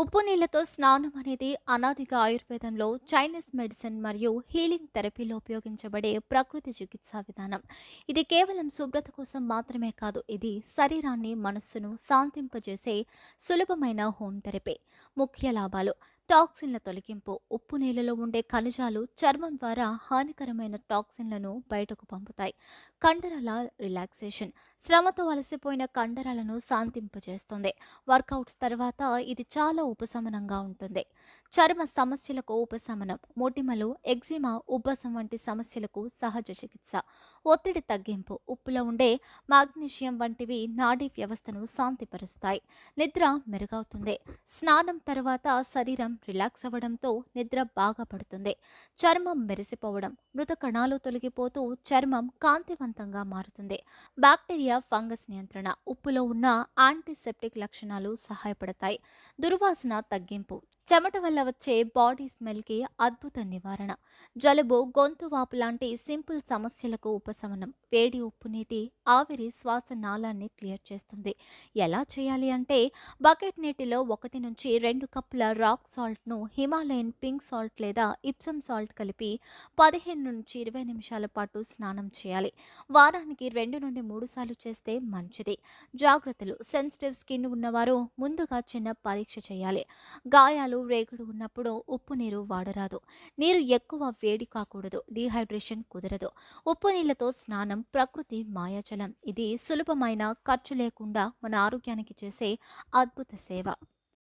ఉప్పు నీళ్ళతో స్నానం అనేది అనాదిగా ఆయుర్వేదంలో చైనీస్ మెడిసిన్ మరియు హీలింగ్ థెరపీలో ఉపయోగించబడే ప్రకృతి చికిత్సా విధానం. ఇది కేవలం శుభ్రత కోసం మాత్రమే కాదు ఇది శరీరాన్ని మనస్సును శాంతింపజేసే సులభమైన హోమ్ థెరపీ. ముఖ్య లాభాలు టాక్సిన్ల తొలగింపు. ఉప్పు నీళ్ళలో ఉండే ఖనిజాలు చర్మం ద్వారా హానికరమైన టాక్సిన్లను బయటకు పంపుతాయి. కండరాల రిలాక్సేషన్. శ్రమతో అలసిపోయిన కండరాలను శాంతింపజేస్తుంది. వర్కౌట్స్ తర్వాత ఇది చాలా ఉపశమనంగా ఉంటుంది. చర్మ సమస్యలకు ఉపశమనం. మొటిమలు ఎగ్జిమా ఉబ్బసం వంటి సమస్యలకు సహజ చికిత్స. ఒత్తిడి తగ్గింపు. ఉప్పులో ఉండే మాగ్నీషియం వంటివి నాడీ వ్యవస్థను శాంతిపరుస్తాయి. నిద్ర మెరుగవుతుంది. స్నానం తర్వాత శరీరం రిలాక్స్ అవ్వడంతో నిద్ర బాగా పడుతుంది. చర్మం మెరిసిపోవడం మృత కణాలు తొలగిపోతూ చర్మం కాంతివంతంగా మారుతుంది. బ్యాక్టీరియా ఫంగస్ నియంత్రణ ఉప్పులో ఉన్న యాంటీసెప్టిక్ లక్షణాలు సహాయపడతాయి. దుర్వాసన తగ్గింపు చెమట వల్ల వచ్చే బాడీ స్మెల్కి అద్భుత నివారణ. జలుబు గొంతు వాపు లాంటి సింపుల్ సమస్యలకు ఉపశమనం వేడి ఉప్పు నీటి ఆవిరి శ్వాస నాళాన్ని క్లియర్ చేస్తుంది. ఎలా చేయాలి అంటే బకెట్ నీటిలో ఒకటి నుంచి రెండు కప్పుల రాక్ సాల్ట్ సాల్ట్ను హిమాలయన్ పింక్ సాల్ట్ లేదా ఇప్సమ్ సాల్ట్ కలిపి పదిహేను నుంచి ఇరవై నిమిషాల పాటు స్నానం చేయాలి. వారానికి రెండు నుండి మూడు సార్లు చేస్తే మంచిది. జాగ్రత్తలు సెన్సిటివ్ స్కిన్ ఉన్నవారు ముందుగా చిన్న పరీక్ష చేయాలి. గాయాలు రేగుడు ఉన్నప్పుడు ఉప్పు నీరు వాడరాదు. నీరు ఎక్కువ వేడి కాకూడదు డీహైడ్రేషన్ కుదరదు. ఉప్పు నీళ్ళతో స్నానం ప్రకృతి మాయాచలం ఇది సులభమైన ఖర్చు లేకుండా మన ఆరోగ్యానికి చేసే అద్భుత సేవ.